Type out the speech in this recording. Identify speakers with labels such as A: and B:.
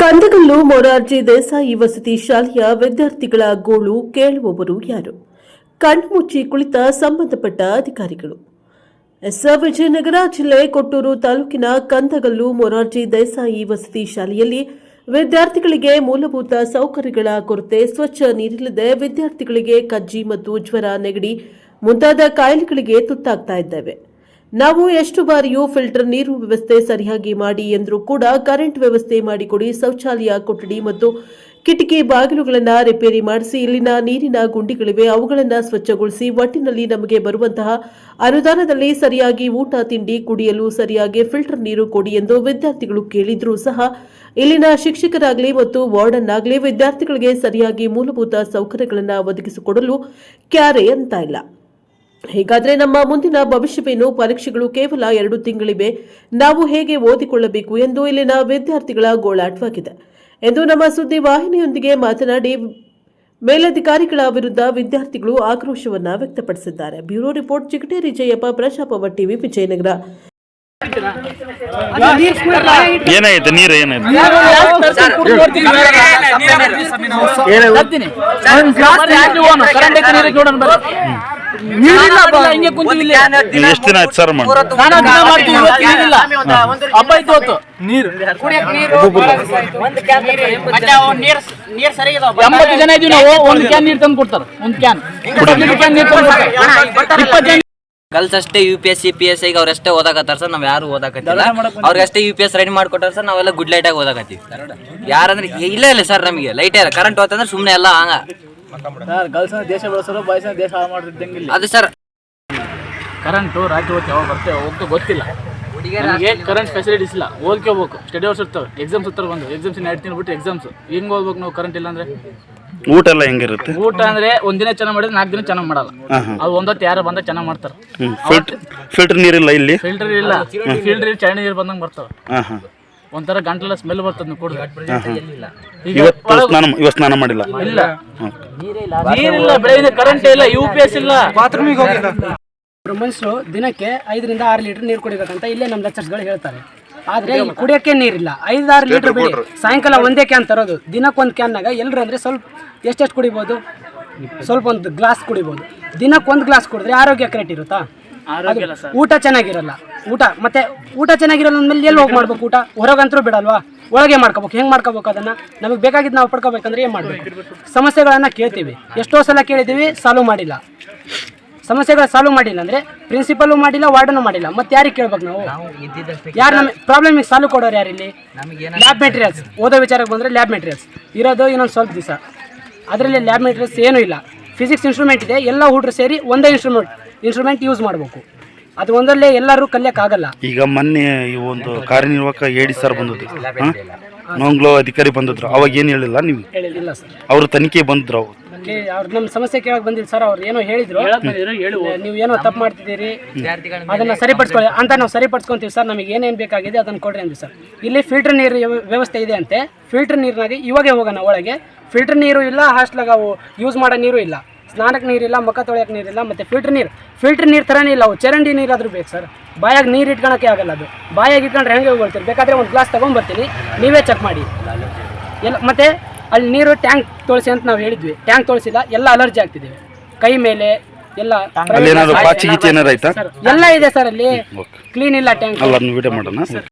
A: ಕಂದಗಲ್ಲು ಮೊರಾರ್ಜಿ ದೇಸಾಯಿ ವಸತಿ ಶಾಲೆಯ ವಿದ್ಯಾರ್ಥಿಗಳ ಗೋಳು ಕೇಳುವವರು ಯಾರು? ಕಣ್ಮುಚ್ಚಿ ಕುಳಿತ ಸಂಬಂಧಪಟ್ಟ ಅಧಿಕಾರಿಗಳು. ಎಸ್ ವಿಜಯನಗರ ಜಿಲ್ಲೆ ಕೊಟ್ಟೂರು ತಾಲೂಕಿನ ಕಂದಗಲ್ಲು ಮೊರಾರ್ಜಿ ದೇಸಾಯಿ ವಸತಿ ಶಾಲೆಯಲ್ಲಿ ವಿದ್ಯಾರ್ಥಿಗಳಿಗೆ ಮೂಲಭೂತ ಸೌಕರ್ಯಗಳ ಕೊರತೆ, ಸ್ವಚ್ಛ ನೀರಿಲ್ಲದೆ ವಿದ್ಯಾರ್ಥಿಗಳಿಗೆ ಕಜ್ಜಿ ಮತ್ತು ಜ್ವರ ನೆಗಡಿ ಮುಂತಾದ ಕಾಯಿಲೆಗಳಿಗೆ ತುತ್ತಾಗ್ತಾ ಇದ್ದೇವೆ. ನಾವು ಎಷ್ಟು ಬಾರಿಯೂ ಫಿಲ್ಟರ್ ನೀರು ವ್ಯವಸ್ಥೆ ಸರಿಯಾಗಿ ಮಾಡಿ ಎಂದರೂ ಕೂಡ ಕರೆಂಟ್ ವ್ಯವಸ್ಥೆ ಮಾಡಿಕೊಡಿ, ಶೌಚಾಲಯ ಕೊಠಡಿ ಮತ್ತು ಕಿಟಕಿ ಬಾಗಿಲುಗಳನ್ನು ರಿಪೇರಿ ಮಾಡಿಸಿ, ಇಲ್ಲಿನ ನೀರಿನ ಗುಂಡಿಗಳಿವೆ, ಅವುಗಳನ್ನು ಸ್ವಚ್ಛಗೊಳಿಸಿ, ಒಟ್ಟಿನಲ್ಲಿ ನಮಗೆ ಬರುವಂತಹ ಅನುದಾನದಲ್ಲಿ ಸರಿಯಾಗಿ ಊಟ, ತಿಂಡಿ ಕುಡಿಯಲು ಸರಿಯಾಗಿ ಫಿಲ್ಟರ್ ನೀರು ಕೊಡಿ ಎಂದು ವಿದ್ಯಾರ್ಥಿಗಳು ಕೇಳಿದರೂ ಸಹ ಇಲ್ಲಿನ ಶಿಕ್ಷಕರಾಗಲಿ ಮತ್ತು ವಾರ್ಡನ್ ಆಗಲಿ ವಿದ್ಯಾರ್ಥಿಗಳಿಗೆ ಸರಿಯಾಗಿ ಮೂಲಭೂತ ಸೌಕರ್ಯಗಳನ್ನು ಒದಗಿಸಿಕೊಡಲು ಕ್ಯಾರೆ ಅಂತ ಇಲ್ಲ. ಹೀಗಾದ್ರೆ ನಮ್ಮ ಮುಂದಿನ ಭವಿಷ್ಯವೇನು? ಪರೀಕ್ಷೆಗಳು ಕೇವಲ ಎರಡು ತಿಂಗಳಿವೆ. ನಾವು ಹೇಗೆ ಓದಿಕೊಳ್ಳಬೇಕು ಎಂದು ಇಲ್ಲಿನ ವಿದ್ಯಾರ್ಥಿಗಳ ಗೋಳಾಟವಾಗಿದೆ. ಎಂದು ನಮ್ಮ ಸುದ್ದಿ ವಾಹಿನಿಯೊಂದಿಗೆ ಮಾತನಾಡಿ ಮೇಲಧಿಕಾರಿಗಳ ವಿರುದ್ಧ ವಿದ್ಯಾರ್ಥಿಗಳು ಆಕ್ರೋಶವನ್ನು ವ್ಯಕ್ತಪಡಿಸಿದ್ದಾರೆ. ಬ್ಯೂರೋ ರಿಪೋರ್ಟ್ ಚಿಕಟೇರಿ ಜಯಪ್ಪ ಪ್ರಜಾಪವ ಟಿವಿ ವಿಜಯನಗರ.
B: ಏನಾಯ್ತು? ನೀರು ಏನಾಯ್ತು?
C: ಹಿಂಗೆ ಕುಂತಿಲ್ಲ
B: ನೀವು ಎಷ್ಟು ದಿನ ಆಯ್ತು ಸರ್ ಮಾಡಿ
C: ನಾನು ಅದನ್ನ ಮಾಡ್ತೀನಿ ಇವತ್ತು ನೀರಿಲ್ಲ ಹಬ್ಬ ಇತ್ತು ಇವತ್ತು. ಎಂಬತ್ತು ಜನ. ಇದೀವಿ ನಾವು. ಒಂದು ಕ್ಯಾನ್ ನೀರು ತಂದು ಕೊಡ್ತಾರೆ. ಒಂದು ಕ್ಯಾನ್. ಕ್ಯಾನ್ ನೀರು ತಂದು ಕೊಡ್ತಾರೆ. ಇಪ್ಪತ್ತು ಜನ
D: ಗರ್ಲ್ಸ್ ಅಷ್ಟೇ U P S C P S ಐಗೆ ಅವ್ರಷ್ಟೇ ಓದಾಕತ್ತಾರ ಸರ್ ನಾವ್ ಯಾರು ಓದಾಕತ್ತಿಲ್ಲ. ಅವ್ರಿಗಷ್ಟೇ ಯು ಪಿ ಎಸ್ ರೆಡಿ ಮಾಡ್ಕೊಟ್ಟಾರ ಸರ್ ನಾವೆಲ್ಲ ಗುಡ್ ಲೈಟ್ ಆಗಿ ಓದಾಕತ್ತೀವಿ. ಯಾರಂದ್ರೆ ಇಲ್ಲ ಇಲ್ಲ ಸರ್ ನಮಗೆ ಲೈಟ್ ಇಲ್ಲ. ಕರೆಂಟ್ ಹೋತಂದ್ರೆ ಸುಮ್ಮನೆ ಎಲ್ಲ ಹಂಗ.
C: ಗರ್ಲ್ಸ್ ದೇಶ ಬೆಳೆಸೋರು ಬಾಯ್ಸ್ ದೇಶ ಹಾಳು ಮಾಡ್ತಿದ್ದಂಗಿಲ್ಲ.
D: ಅದು ಸರ್.
C: ಕರೆಂಟು ರಾತ್ರಿ ಹೊತ್ತು ಯಾವಾಗ ಬರ್ತೇವೆ ಹೋಗ್ತಾ ಗೊತ್ತಿಲ್ಲ. ನಮಗೆ ಕರೆಂಟ್ ಫೆಸಿಲಿಟೀಸ್ ಇಲ್ಲ. ಓದ್ಕೋಬೇಕು. ಸ್ಟಡಿ ಅವರ್ಸ್ ಇರ್ತವೆ. ಎಕ್ಸಾಮ್ಸ್ ಇರ್ತಾರೆ ಬಂದು ಎಕ್ಸಾಮ್ಸ್ ಎರಡು ತಿಂಗಳು ಬಿಟ್ಟು ಎಕ್ಸಾಮ್ಸ್ ಹೆಂಗ್ ಓದ್ಬೇಕು ನಾವು ಕರೆಂಟ್ ಇಲ್ಲ ಅಂದ್ರೆ
B: ಊಟ ಎಲ್ಲ ಹೆಂಗಿರುತ್ತೆ?
C: ಊಟ ಅಂದ್ರೆ ಒಂದಿನ ಚೆನ್ನಾಗಿ ಮಾಡಿದ್ರೆ ನಾಲ್ಕು ದಿನ ಚೆನ್ನಾಗಿ ಮಾಡಲ್ಲ. ಅದು ಒಂದೊತ್ತು ಯಾರು ಬಂದ ಚೆನ್ನಾಗಿ ಮಾಡ್ತಾರೆ.
B: ಫಿಲ್ಟರ್ ಫಿಲ್ಟರ್ ನೀರಿಲ್ಲ ಇಲ್ಲಿ?
C: ಫಿಲ್ಟರ್ ಇಲ್ಲ. ಫಿಲ್ಟರ್ ಚಳಿ ನೀರು ಬಂದಂಗೆ ಬರ್ತವೆ. ಒಂಥರ ಗಂಟಲ ಸ್ಮೆಲ್ ಬರ್ತದೆ ನೀವು ಕುಡಿದ್ರೆ.
B: ಇವತ್ತು ಸ್ನಾನ ಇವತ್ತು ಸ್ನಾನ ಮಾಡಿಲ್ಲ.
C: ಇಲ್ಲ. ನೀರಿಲ್ಲ ಬೆಳಗಿನ ಕರೆಂಟ್ ಇಲ್ಲ ಯು ಪಿ ಎಸ್ ಇಲ್ಲ.
E: ಮನುಷ್ಯರು ದಿನಕ್ಕೆ ಐದರಿಂದ ಆರು ಲೀಟರ್ ನೀರು ಕುಡಿಬೇಕಂತ ಇಲ್ಲೇ ನಮ್ಮ ಲೆಕ್ಚರ್ಸ್ಗಳು ಹೇಳ್ತಾರೆ. ಆದ್ರೆ ಇಲ್ಲಿ ಕುಡಿಯೋಕೆ ನೀರಿಲ್ಲ. ಆರು ಲೀಟರ್ ಬಿಡಿ ಸಾಯಂಕಾಲ ಒಂದೇ ಕ್ಯಾನ್ ತರೋದು. ದಿನಕ್ಕೆ ಒಂದು ಕ್ಯಾನ್ನಾಗ ಎಲ್ಲರೂ ಅಂದ್ರೆ ಸ್ವಲ್ಪ ಎಷ್ಟೆಷ್ಟು ಕುಡಿಬೋದು? ಸ್ವಲ್ಪ ಒಂದು ಗ್ಲಾಸ್ ಕುಡಿಬೋದು. ದಿನಕ್ಕೆ ಒಂದು ಗ್ಲಾಸ್ ಕುಡಿದ್ರೆ ಆರೋಗ್ಯ ಕರೆಕ್ಟ್ ಇರುತ್ತಾ ಊಟ ಚೆನ್ನಾಗಿರಲ್ಲ. ಊಟ ಮತ್ತೆ ಊಟ ಚೆನ್ನಾಗಿರಲ್ಲ ಅಂದ್ಮೇಲೆ ಎಲ್ಲಿ ಹೋಗಿ ಮಾಡ್ಬೇಕು ಊಟ? ಹೊರಗಂತರೂ ಬಿಡಲ್ವಾ? ಒಳಗೆ ಮಾಡ್ಕೋಬೇಕು. ಹೆಂಗೆ ಮಾಡ್ಕೋಬೇಕು ಅದನ್ನ? ನಮಗೆ ಬೇಕಾಗಿದ್ದು ನಾವು ಪಡ್ಕೋಬೇಕಂದ್ರೆ ಏನು ಮಾಡಬೇಕು? ಸಮಸ್ಯೆಗಳನ್ನ ಕೇಳ್ತೀವಿ. ಎಷ್ಟೋ ಸಲ ಕೇಳಿದ್ದೀವಿ ಸಾಲ್ವ್ ಮಾಡಿಲ್ಲ. ಸಮಸ್ಯೆಗಳ ಸಾಲ್ವ್ ಮಾಡಿಲ್ಲ ಅಂದರೆ ಪ್ರಿನ್ಸಿಪಲ್ ಮಾಡಿಲ್ಲ ವಾರ್ಡನು ಮಾಡಿಲ್ಲ. ಮತ್ತೆ ಯಾರಿಗೆ ಕೇಳ್ಬೇಕು ನಾವು? ಯಾರು ನಮಗೆ ಪ್ರಾಬ್ಲಮ್ ಸಾಲ್ವ್ ಕೊಡೋರು ಯಾರು ಇಲ್ಲಿ? ಲ್ಯಾಬ್ ಮೆಟೀರಿಯಲ್ಸ್ ಓದೋ ವಿಚಾರಕ್ಕೆ ಬಂದ್ರೆ ಲ್ಯಾಬ್ ಮೆಟೀರಿಯಲ್ಸ್ ಇರೋದು ಇನ್ನೊಂದು ಸ್ವಲ್ಪ ದಿವಸ. ಅದರಲ್ಲಿ ಲ್ಯಾಬ್ ಮೆಟೀರಿಯಲ್ಸ್ ಏನೂ ಇಲ್ಲ. ಫಿಸಿಕ್ಸ್ ಇನ್ಸ್ಟ್ರೂಮೆಂಟ್ ಇದೆ. ಎಲ್ಲ ಹುಡುಗರು ಸೇರಿ ಒಂದೇ ಇನ್ಸ್ಟ್ರೂಮೆಂಟ್ ಇನ್ಸ್ಟ್ರೂಮೆಂಟ್ ಯೂಸ್ ಮಾಡಬೇಕು. ಅದು ಒಂದಲ್ಲೇ ಎಲ್ಲರೂ ಆಗಲ್ಲ.
B: ಈಗ ಮೊನ್ನೆ ಈ ಒಂದು ಕಾರ್ಯನಿರ್ವಾಹಕ ಎಡಿ ಸರ್ ಬಂದಿದ್ರು ನೋಂಗ್ಲೋ ಅಧಿಕಾರಿ ಬಂದಿದ್ರು. ಅವಾಗ ಏನು ಹೇಳಿಲ್ಲ ನೀವು
E: ಹೇಳಿಲ್ಲ ಸರ್
B: ಅವ್ರ ತನಿಖೆ ಬಂದ್ರು ಅವ್ರು.
E: ಅವ್ರು ನಮ್ಮ ಸಮಸ್ಯೆ ಕೇಳಕ್ ಬಂದಿಲ್ಲ ಸರ್ ಅವ್ರು ಏನೋ ಹೇಳಿದ್ರು. ನೀವು ಏನೋ ತಪ್ಪು ಮಾಡ್ತಿದ್ದೀರಿ. ಅದನ್ನ ಸರಿಪಡಿಸ್ಕೊಳ್ಳಿ. ಅಂತ ನಾವು ಸರಿಪಡಿಸ್ಕೊಂತೀವಿ ಸರ್ ನಮಗೆ ಏನೇನು ಬೇಕಾಗಿದೆ ಅದನ್ನು ಕೊಡ್ರಿ ಅಂದ್ವಿ ಸರ್ ಇಲ್ಲಿ ಫಿಲ್ಟರ್ ನೀರು ವ್ಯವ- ವ್ಯವಸ್ಥೆ ಇದೆ ಅಂತೆ. ಫಿಲ್ಟರ್ ನೀರಿನಾಗೆ ಇವಾಗೆ ಹೋಗೋಣ ಒಳಗೆ. ಫಿಲ್ಟರ್ ನೀರು ಇಲ್ಲ ಹಾಸ್ಟ್ಲಾಗ ಅವು ಯೂಸ್ ಮಾಡೋ ನೀರು ಇಲ್ಲ. ಸ್ನಾನಕ್ಕೆ ನೀರಿಲ್ಲ ಮುಖ ತೊಳೆಯೋಕೆ ನೀರಿಲ್ಲ ಮತ್ತು ಫಿಲ್ಟ್ರ್ ನೀರು. ಫಿಲ್ಟ್ರ್ ನೀರು ಥರನೇ ಇಲ್ಲ ಅವು ಚರಂಡಿ ನೀರಾದರೂ ಬೇಕು ಸರ್ ಬಾಯಾಗ ನೀರು ಇಟ್ಕೊಳಕ್ಕೆ ಆಗಲ್ಲ ಅದು. ಬಾಯಾಗ ಇಟ್ಕೊಂಡ್ರೆ ಹೆಂಗೆ ಹೋಗ್ತೀರಿ ಬೇಕಾದರೆ ಒಂದು ಗ್ಲಾಸ್ ತೊಗೊಂಬರ್ತೀನಿ. ನೀವೇ ಚೆಕ್ ಮಾಡಿ. ಎಲ್ಲ ಮತ್ತೆ ಅಲ್ಲಿ ನೀರು ಟ್ಯಾಂಕ್ ತೊಳಸಿ ಅಂತ ನಾವು ಹೇಳಿದ್ವಿ. ಟ್ಯಾಂಕ್ ತೊಳಸಿಲ್ಲ ಎಲ್ಲ ಅಲರ್ಜಿ ಆಗ್ತಿದ್ದೀವಿ ಕೈ ಮೇಲೆ ಎಲ್ಲ ಎಲ್ಲ ಇದೆ ಸರ್ ಅಲ್ಲಿ. ಕ್ಲೀನ್ ಇಲ್ಲ ಟ್ಯಾಂಕ್